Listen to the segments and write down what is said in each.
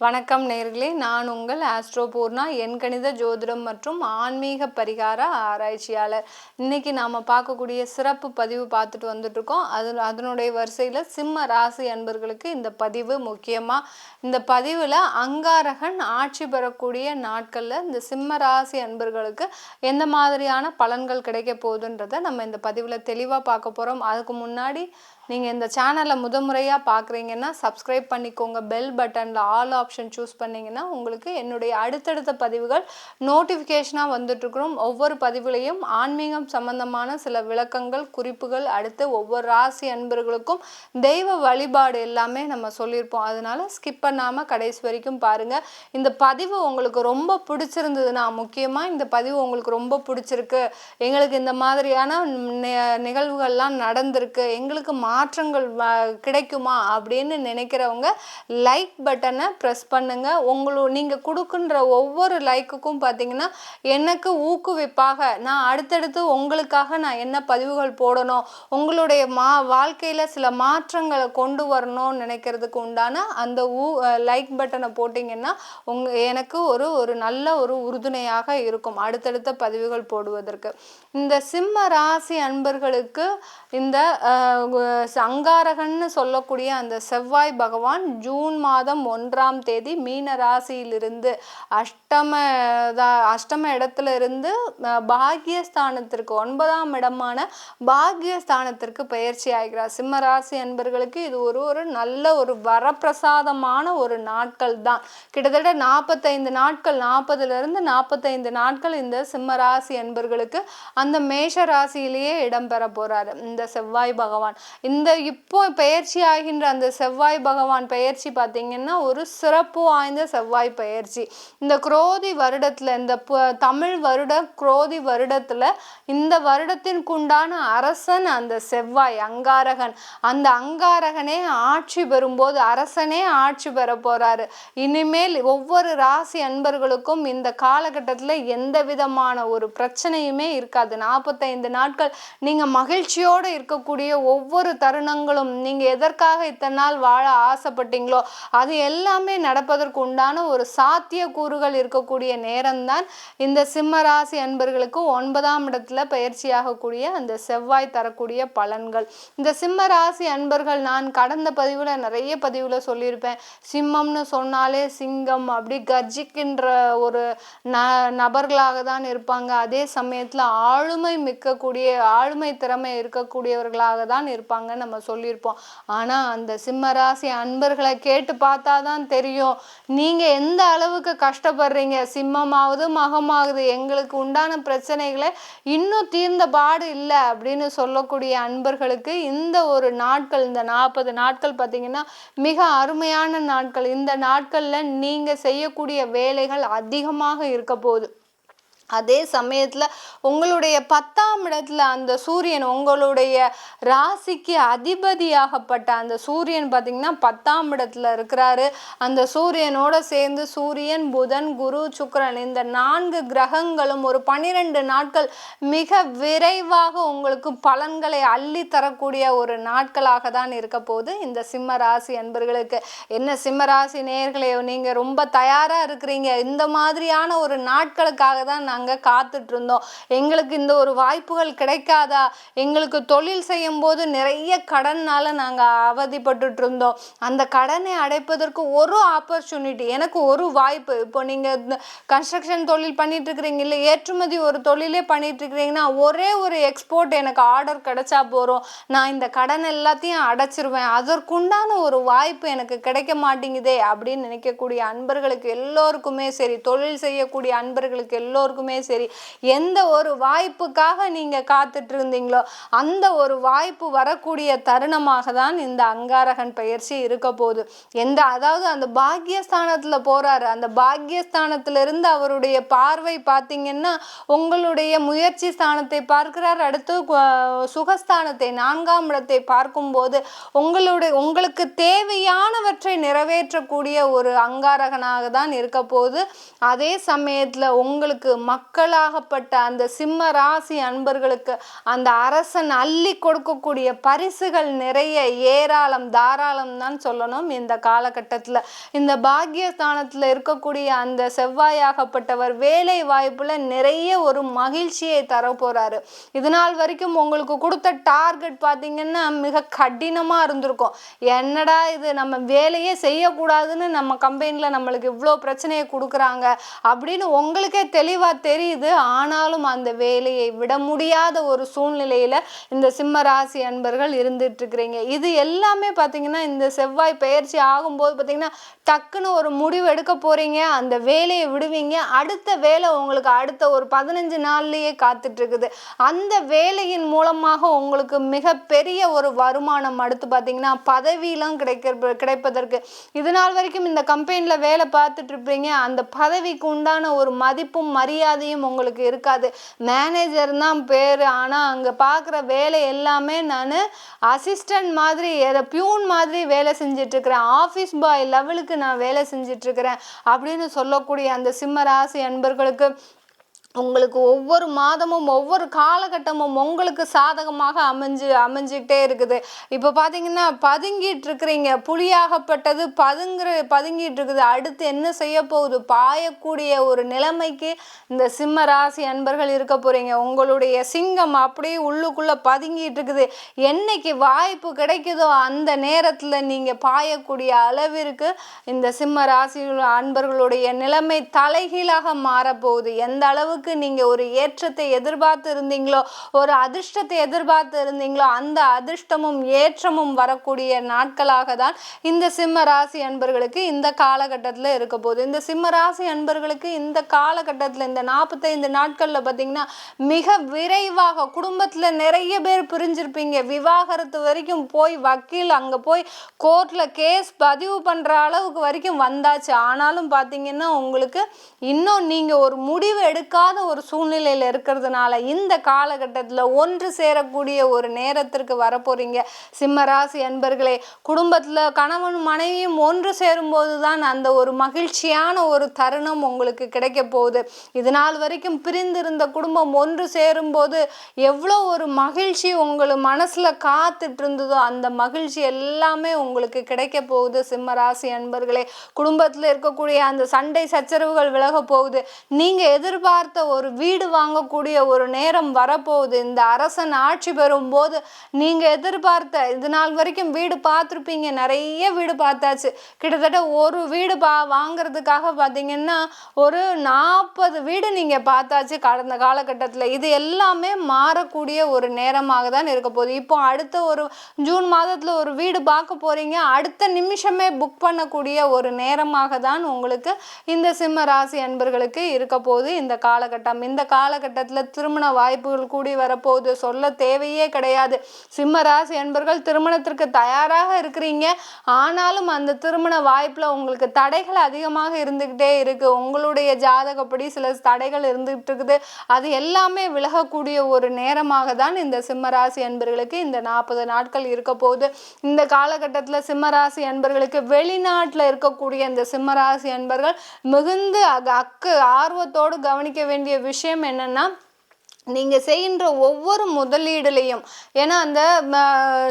வணக்கம் நேர்களே. நான் உங்கள் ஆஸ்ட்ரோபூர்ணா எண்கணித ஜோதிடம் மற்றும் ஆன்மீக பரிகார ஆராய்ச்சியாளர். இன்னைக்கு நாம் பார்க்கக்கூடிய சிறப்பு பதிவு பார்த்துட்டு வந்துட்டு இருக்கோம் அது அதனுடைய வரிசையில் சிம்ம ராசி அன்பர்களுக்கு இந்த பதிவு முக்கியமாக இந்த பதிவில் அங்காரகன் ஆட்சி பெறக்கூடிய நாட்களில் இந்த சிம்ம ராசி அன்பர்களுக்கு எந்த மாதிரியான பலன்கள் கிடைக்க போகுதுன்றதை நம்ம இந்த பதிவில் தெளிவாக பார்க்க போகிறோம் அதுக்கு முன்னாடி நீங்கள் இந்த சேனலை முதமுறையாக பார்க்குறீங்கன்னா சப்ஸ்கிரைப் பண்ணிக்கோங்க. பெல் பட்டனில் ஆல் ஆப்ஷன் சூஸ் பண்ணிங்கன்னா உங்களுக்கு என்னுடைய அடுத்தடுத்த பதிவுகள் நோட்டிஃபிகேஷனாக வந்துட்டுருக்குறோம் ஒவ்வொரு பதிவுலையும் ஆன்மீகம் சம்பந்தமான சில விளக்கங்கள் குறிப்புகள் அடுத்து ஒவ்வொரு ராசி அன்பர்களுக்கும் தெய்வ வழிபாடு எல்லாமே நம்ம சொல்லியிருப்போம். அதனால ஸ்கிப் பண்ணாமல் கடைசி வரைக்கும் பாருங்கள் இந்த பதிவு உங்களுக்கு ரொம்ப பிடிச்சிருந்ததுன்னா முக்கியமாக இந்த பதிவு உங்களுக்கு ரொம்ப பிடிச்சிருக்கு. எங்களுக்கு இந்த மாதிரியான நிகழ்வுகள்லாம் நடந்திருக்கு. எங்களுக்கு மாற்றங்கள் வ- கிடைக்குமா அப்படின்னு நினைக்கிறவங்க லைக் பட்டனை ப்ரெஸ் பண்ணுங்கள் உங்களு நீங்கள் கொடுக்குன்ற ஒவ்வொரு லைக்குக்கும் பார்த்தீங்கன்னா எனக்கு ஊக்குவிப்பாக. நான் அடுத்தடுத்து உங்களுக்காக நான் என்ன பதிவுகள் போடணும் உங்களுடைய மா வாழ்க்கையில் சில மாற்றங்களை கொண்டு வரணும்னு நினைக்கிறதுக்கு உண்டான அந்த ஊ லைக் பட்டனை போட்டிங்கன்னா உங் எனக்கு ஒரு ஒரு நல்ல ஒரு உறுதுணையாக இருக்கும் அடுத்தடுத்த பதிவுகள் போடுவதற்கு. இந்த சிம்ம ராசி அன்பர்களுக்கு இந்த சங்காரகன்னு சொல்லக்கூடிய அந்த செவ்வாய் பகவான் ஜூன் மாதம் ஒன்றாம் தேதி மீன ராசியிலிருந்து அஷ்டம அஷ்டம இடத்துல இருந்து பாக்யஸ்தானத்திற்கு ஒன்பதாம் இடமான பாக்யஸ்தானத்திற்கு பயிற்சி ஆகிறார். சிம்ம ராசி அன்பர்களுக்கு இது ஒரு ஒரு நல்ல ஒரு வரப்பிரசாதமான ஒரு நாட்கள் தான். கிட்டத்தட்ட நாற்பத்தைந்து நாட்கள் நாற்பதுலேருந்து நாற்பத்தைந்து நாட்கள் இந்த சிம்ம ராசி அன்பர்களுக்கு அந்த மேஷ ராசியிலேயே இடம்பெற போகிறார் இந்த செவ்வாய் பகவான். இந்த இந்த இப்போ பெயர்ச்சி ஆகின்ற அந்த செவ்வாய் பகவான் பெயர்ச்சி பார்த்தீங்கன்னா ஒரு சிறப்பு வாய்ந்த செவ்வாய் பெயர்ச்சி. இந்த குரோதி வருடத்தில் இந்த தமிழ் வருட குரோதி வருடத்தில் இந்த வருடத்திற்குண்டான அரசன் அந்த செவ்வாய் அங்காரகன். அந்த அங்காரகனே ஆட்சி பெறும்போது அரசனே ஆட்சி பெற போகிறாரு இனிமேல் ஒவ்வொரு ராசி அன்பர்களுக்கும் இந்த காலகட்டத்தில் எந்த விதமான ஒரு பிரச்சனையுமே இருக்காது. நாற்பத்தைந்து நாட்கள் நீங்கள் மகிழ்ச்சியோடு இருக்கக்கூடிய ஒவ்வொரு தருணங்களும் நீங்கள் எதற்காக இத்தனை நாள் வாழ ஆசைப்பட்டீங்களோ அது எல்லாமே நடப்பதற்கு உண்டான ஒரு சாத்திய கூறுகள் இருக்கக்கூடிய நேரம்தான் இந்த சிம்ம ராசி அன்பர்களுக்கு ஒன்பதாம் இடத்துல பயிற்சியாகக்கூடிய அந்த செவ்வாய் தரக்கூடிய பலன்கள். இந்த சிம்ம ராசி அன்பர்கள் நான் கடந்த பதிவில் நிறைய பதிவில் சொல்லியிருப்பேன். சிம்மம்னு சொன்னாலே சிங்கம் அப்படி கர்ஜிக்கின்ற ஒரு ந நபர்களாக தான் இருப்பாங்க. அதே சமயத்தில் ஆளுமை மிக்கக்கூடிய ஆளுமை திறமை இருக்கக்கூடியவர்களாக தான் இருப்பாங்க. நம்ம சொல்லியிருப்போம். ஆனா அந்த சிம்ம ராசி அன்பர்களை கேட்டு பார்த்தா தான் தெரியும். நீங்க எந்த அளவுக்கு கஷ்டப்படுறீங்க? சிம்மமாவது மகமாகுது எங்களுக்கு உண்டான பிரச்சனைகளை இன்னும் தீர்ந்த பாடு இல்லை அப்படின்னு சொல்லக்கூடிய அன்பர்களுக்கு இந்த ஒரு நாட்கள் இந்த நாற்பது நாட்கள் பார்த்தீங்கன்னா மிக அருமையான நாட்கள். இந்த நாட்களில் நீங்கள் செய்யக்கூடிய வேலைகள் அதிகமாக இருக்க போகுது. அதே சமயத்தில் உங்களுடைய பத்தாம் இடத்துல அந்த சூரியன் உங்களுடைய ராசிக்கு அதிபதியாகப்பட்ட அந்த சூரியன் பார்த்திங்கன்னா பத்தாம் இடத்துல இருக்கிறாரு. அந்த சூரியனோட சேர்ந்து சூரியன் புதன் குரு சுக்கரன் இந்த நான்கு கிரகங்களும் ஒரு பனிரெண்டு நாட்கள் மிக விரைவாக உங்களுக்கு பலன்களை அள்ளி தரக்கூடிய ஒரு நாட்களாக தான் இருக்க போகுது இந்த சிம்ம ராசி அன்பர்களுக்கு. என்ன சிம்ம ராசி நேர்களையோ நீங்கள் ரொம்ப தயாராக இருக்கிறீங்க. இந்த மாதிரியான ஒரு நாட்களுக்காக தான் நாங்கள் காத்துட்ருந்தோம் எங்களுக்கு இந்த ஒரு வாய்ப்புகள் கிடைக்காதா? எங்களுக்கு தொழில் செய்யும் போது நிறைய கடனால் நாங்கள் அவதிப்பட்டுட்டு இருந்தோம் அந்த கடனை அடைப்பதற்கு ஒரு ஆப்பர்ச்சுனிட்டி எனக்கு ஒரு வாய்ப்பு. இப்போ நீங்கள் கன்ஸ்ட்ரக்ஷன் தொழில் பண்ணிட்டு இருக்கிறீங்க இல்லை ஏற்றுமதி ஒரு தொழிலே பண்ணிட்டு இருக்கிறீங்கன்னா ஒரே ஒரு எக்ஸ்போர்ட் எனக்கு ஆர்டர் கிடைச்சா போகிறோம் நான் இந்த கடன் எல்லாத்தையும் அடைச்சிருவேன். அதற்குண்டான ஒரு வாய்ப்பு எனக்கு கிடைக்க மாட்டேங்குதே அப்படின்னு நினைக்கக்கூடிய அன்பர்களுக்கு எல்லோருக்குமே சரி தொழில் செய்யக்கூடிய அன்பர்களுக்கு எல்லோருக்குமே சரி. எந்த ஒரு வாய்ப்புக்காக நீங்க காத்துட்டு இருந்தீங்களோ அந்த ஒரு வாய்ப்பு வரக்கூடிய தருணமாக தான் இந்த அங்காரகன் பயிற்சி இருக்க போகுது. எந்த அதாவது அந்த பாக்யஸ்தானத்தில் போறாரு. அந்த பாக்யஸ்தானத்திலிருந்து அவருடைய பார்வை பார்த்தீங்கன்னா உங்களுடைய முயற்சி ஸ்தானத்தை பார்க்கிறார். அடுத்து சுகஸ்தானத்தை நான்காம் இடத்தை பார்க்கும்போது உங்களுடைய உங்களுக்கு தேவையானவற்றை நிறைவேற்றக்கூடிய ஒரு அங்காரகனாக தான் இருக்க போகுது. அதே சமயத்தில் உங்களுக்கு மக்களாகப்பட்ட அந்த சிம்ம ராசி அன்பர்களுக்கு அந்த அரசன் அள்ளி கொடுக்கக்கூடிய பரிசுகள் நிறைய ஏராளம் தாராளம் தான் சொல்லணும். இந்த காலகட்டத்தில் இந்த பாக்யஸ்தானத்தில் இருக்கக்கூடிய அந்த செவ்வாயாகப்பட்டவர் வேலை வாய்ப்பில் நிறைய ஒரு மகிழ்ச்சியை தர இது நாள் வரைக்கும் உங்களுக்கு கொடுத்த டார்கெட் பார்த்தீங்கன்னா மிக கடினமாக இருந்திருக்கும். என்னடா இது நம்ம வேலையே செய்யக்கூடாதுன்னு நம்ம கம்பெனியில் நம்மளுக்கு இவ்வளோ பிரச்சனையை கொடுக்குறாங்க அப்படின்னு உங்களுக்கே தெளிவாக தெரியுது. ஆனாலும் அந்த வேலையை விட முடியாத ஒரு சூழ்நிலையில் இந்த சிம்ம ராசி அன்பர்கள் இருந்துட்டு இருக்கிறீங்க இது எல்லாமே பார்த்தீங்கன்னா இந்த செவ்வாய் பயிற்சி ஆகும்போது பார்த்தீங்கன்னா டக்குன்னு ஒரு முடிவு எடுக்க போறீங்க. அந்த வேலையை விடுவீங்க. அடுத்த வேலை உங்களுக்கு அடுத்த ஒரு பதினஞ்சு நாள்லயே காத்துட்டு இருக்குது அந்த வேலையின் மூலமாக உங்களுக்கு மிகப்பெரிய ஒரு வருமானம் அடுத்து பார்த்தீங்கன்னா பதவியெல்லாம் கிடைக்க கிடைப்பதற்கு. இது நாள் வரைக்கும் இந்த கம்பெனியில் வேலை பார்த்துட்டு இருப்பீங்க அந்த பதவிக்கு உண்டான ஒரு மதிப்பும் மரியாதை மரியாதையும் உங்களுக்கு இருக்காது. மேனேஜர் தான் பேர். ஆனால் அங்கே பார்க்குற வேலை எல்லாமே நான் அசிஸ்டன்ட் மாதிரி எதை பியூன் மாதிரி வேலை செஞ்சிட்ருக்கிறேன். ஆஃபீஸ் பாய் லெவலுக்கு நான் வேலை செஞ்சிட்ருக்கிறேன் அப்படின்னு சொல்லக்கூடிய அந்த சிம்ம ராசி அன்பர்களுக்கு உங்களுக்கு ஒவ்வொரு மாதமும் ஒவ்வொரு காலகட்டமும் உங்களுக்கு சாதகமாக அமைஞ்சு அமைஞ்சிக்கிட்டே இருக்குது. இப்போ பார்த்தீங்கன்னா பதுங்கிட்டு இருக்கிறீங்க புலியாகப்பட்டது பதுங்குற பதுங்கிட்டு இருக்குது அடுத்து என்ன செய்ய போகுது? பாயக்கூடிய ஒரு நிலைமைக்கு இந்த சிம்ம ராசி அன்பர்கள் இருக்க போறீங்க. உங்களுடைய சிங்கம் அப்படியே உள்ளுக்குள்ள பதுங்கிட்டு இருக்குது என்னைக்கு வாய்ப்பு கிடைக்குதோ அந்த நேரத்தில் நீங்கள் பாயக்கூடிய அளவிற்கு இந்த சிம்ம ராசி அன்பர்களுடைய நிலைமை தலைகீழாக மாறப்போகுது. எந்த அளவுக்கு அளவுக்கு நீங்கள் ஒரு ஏற்றத்தை எதிர்பார்த்து இருந்தீங்களோ ஒரு அதிர்ஷ்டத்தை எதிர்பார்த்து இருந்தீங்களோ அந்த அதிர்ஷ்டமும் ஏற்றமும் வரக்கூடிய நாட்களாக தான் இந்த சிம்ம ராசி அன்பர்களுக்கு இந்த காலகட்டத்தில் இருக்க போகுது. இந்த சிம்ம ராசி அன்பர்களுக்கு இந்த காலகட்டத்தில் இந்த நாற்பத்தைந்து நாட்களில் பார்த்தீங்கன்னா மிக விரைவாக குடும்பத்தில் நிறைய பேர் பிரிஞ்சிருப்பீங்க. விவாகரத்து வரைக்கும் போய் வக்கீல் அங்கே போய் கோர்ட்டில் கேஸ் பதிவு பண்ணுற அளவுக்கு வரைக்கும் வந்தாச்சு. ஆனாலும் பார்த்தீங்கன்னா உங்களுக்கு இன்னும் நீங்கள் ஒரு முடிவு எடுக்காத முடியாத ஒரு சூழ்நிலையில் இருக்கிறதுனால இந்த காலகட்டத்தில் ஒன்று சேரக்கூடிய ஒரு நேரத்திற்கு வரப்போகிறீங்க சிம்மராசி அன்பர்களே குடும்பத்தில் கணவன் மனைவியும் ஒன்று சேரும்போது தான் அந்த ஒரு மகிழ்ச்சியான ஒரு தருணம் உங்களுக்கு கிடைக்க போகுது. இது நாள் வரைக்கும் பிரிந்திருந்த குடும்பம் ஒன்று சேரும்போது எவ்வளோ ஒரு மகிழ்ச்சி உங்கள் மனசில் காத்துட்டு இருந்ததோ அந்த மகிழ்ச்சி எல்லாமே உங்களுக்கு கிடைக்க போகுது சிம்மராசி அன்பர்களே. குடும்பத்தில் இருக்கக்கூடிய அந்த சண்டை சச்சரவுகள் விலக போகுது. நீங்கள் எதிர்பார்த்த ஒரு வீடு வாங்கக்கூடிய ஒரு நேரம் வரப்போகுது. இந்த அரசன் ஆட்சி பெறும் போது நீங்கள் எதிர்பார்த்த இது நாள் வரைக்கும் வீடு பார்த்துருப்பீங்க. நிறைய வீடு பார்த்தாச்சு. கிட்டத்தட்ட ஒரு வீடு பா வாங்குறதுக்காக பார்த்தீங்கன்னா ஒரு நாற்பது வீடு நீங்கள் பார்த்தாச்சு கடந்த காலகட்டத்தில். இது எல்லாமே மாறக்கூடிய ஒரு நேரமாக தான் இருக்க போகுது. இப்போ அடுத்த ஒரு ஜூன் மாதத்தில் ஒரு வீடு பார்க்க போகிறீங்க அடுத்த நிமிஷமே புக் பண்ணக்கூடிய ஒரு நேரமாக தான் உங்களுக்கு இந்த சிம்ம ராசி அன்பர்களுக்கு இருக்க போகுது. இந்த கால காலகட்டம். இந்த காலகட்டத்தில் திருமண வாய்ப்புகள் கூடி வரப்போகுது. சொல்ல தேவையே கிடையாது. சிம்ம ராசி என்பர்கள் திருமணத்திற்கு தயாராக இருக்கிறீங்க. ஆனாலும் அந்த திருமண வாய்ப்பில் உங்களுக்கு தடைகள் அதிகமாக இருந்துக்கிட்டே இருக்கு. உங்களுடைய ஜாதகப்படி சில தடைகள் இருந்துகிட்டு இருக்குது. அது எல்லாமே விலகக்கூடிய ஒரு நேரமாக தான் இந்த சிம்மராசி என்பர்களுக்கு இந்த நாற்பது நாட்கள் இருக்க போகுது. இந்த காலகட்டத்தில் சிம்மராசி என்பர்களுக்கு வெளிநாட்டில் இருக்கக்கூடிய இந்த சிம்மராசி என்பர்கள் மிகுந்து அக்கு ஆர்வத்தோடு கவனிக்க வேண்டிய விஷயம் என்னென்னா நீங்கள் செய்கின்ற ஒவ்வொரு முதலீடுலையும். ஏன்னா அந்த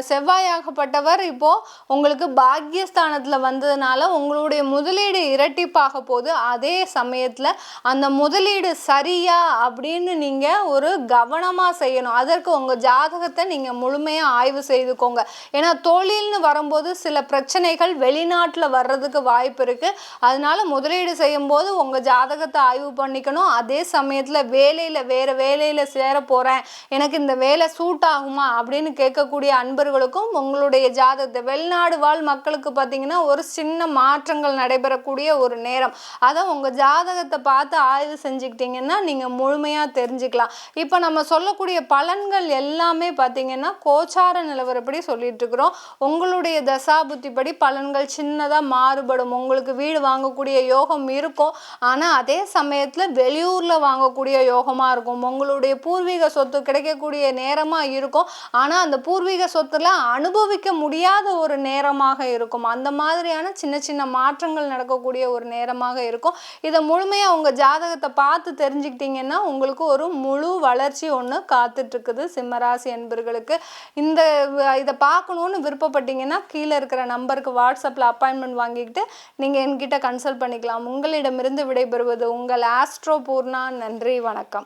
செவ்வாயாகப்பட்டவர் இப்போது உங்களுக்கு பாக்கியஸ்தானத்தில் வந்ததுனால உங்களுடைய முதலீடு இரட்டிப்பாக போது அதே சமயத்தில் அந்த முதலீடு சரியா அப்படின்னு நீங்கள் ஒரு கவனமாக செய்யணும். அதற்கு உங்கள் ஜாதகத்தை நீங்கள் முழுமையாக ஆய்வு செய்துக்கோங்க. ஏன்னா தொழில்னு வரும்போது சில பிரச்சனைகள் வெளிநாட்டில் வர்றதுக்கு வாய்ப்பு இருக்குது அதனால முதலீடு செய்யும்போது உங்கள் ஜாதகத்தை ஆய்வு பண்ணிக்கணும். அதே சமயத்தில் வேலையில் வேறு வேலையில் சேர போகிறேன் எனக்கு இந்த வேலை சூட் ஆகுமா? அப்படின்னு கேட்கக்கூடிய அன்பர்களுக்கும் உங்களுடைய ஜாதகத்தை வெளிநாடு வாழ் மக்களுக்கு பார்த்தீங்கன்னா ஒரு சின்ன மாற்றங்கள் நடைபெறக்கூடிய ஒரு நேரம். அதை உங்கள் ஜாதகத்தை பார்த்து ஆய்வு செஞ்சுக்கிட்டிங்கன்னா நீங்கள் முழுமையாக தெரிஞ்சுக்கலாம். இப்போ நம்ம சொல்லக்கூடிய பலன்கள் எல்லாமே பார்த்தீங்கன்னா கோச்சார நிலவரப்படி சொல்லிட்டு இருக்கிறோம். உங்களுடைய தசாபுத்திப்படி பலன்கள் சின்னதாக மாறுபடும். உங்களுக்கு வீடு வாங்கக்கூடிய யோகம் இருக்கும். ஆனால் அதே சமயத்தில் வெளியூரில் வாங்கக்கூடிய யோகமாக இருக்கும். உங்களுடைய பூர்வீக சொத்து கிடைக்கக்கூடிய நேரமாக இருக்கும். ஆனால் அந்த பூர்வீக சொத்துல அனுபவிக்க முடியாத ஒரு நேரமாக இருக்கும். அந்த மாதிரியான சின்ன சின்ன மாற்றங்கள் நடக்கக்கூடிய ஒரு நேரமாக இருக்கும். இதை முழுமையாக உங்கள் ஜாதகத்தை பார்த்து தெரிஞ்சுக்கிட்டீங்கன்னா உங்களுக்கு ஒரு முழு வளர்ச்சி ஒன்று காத்துட்ருக்குது. சிம்மராசி என்பர்களுக்கு இந்த இதை பார்க்கணுன்னு விருப்பப்பட்டீங்கன்னா கீழே இருக்கிற நம்பருக்கு வாட்ஸ்அப்பில் அப்பாயின்மெண்ட் வாங்கிக்கிட்டு நீங்கள் என்கிட்ட கன்சல்ட் பண்ணிக்கலாம். உங்களிடமிருந்து விடைபெறுவது உங்கள் ஆஸ்ட்ரோ பூர்ணா. நன்றி வணக்கம்.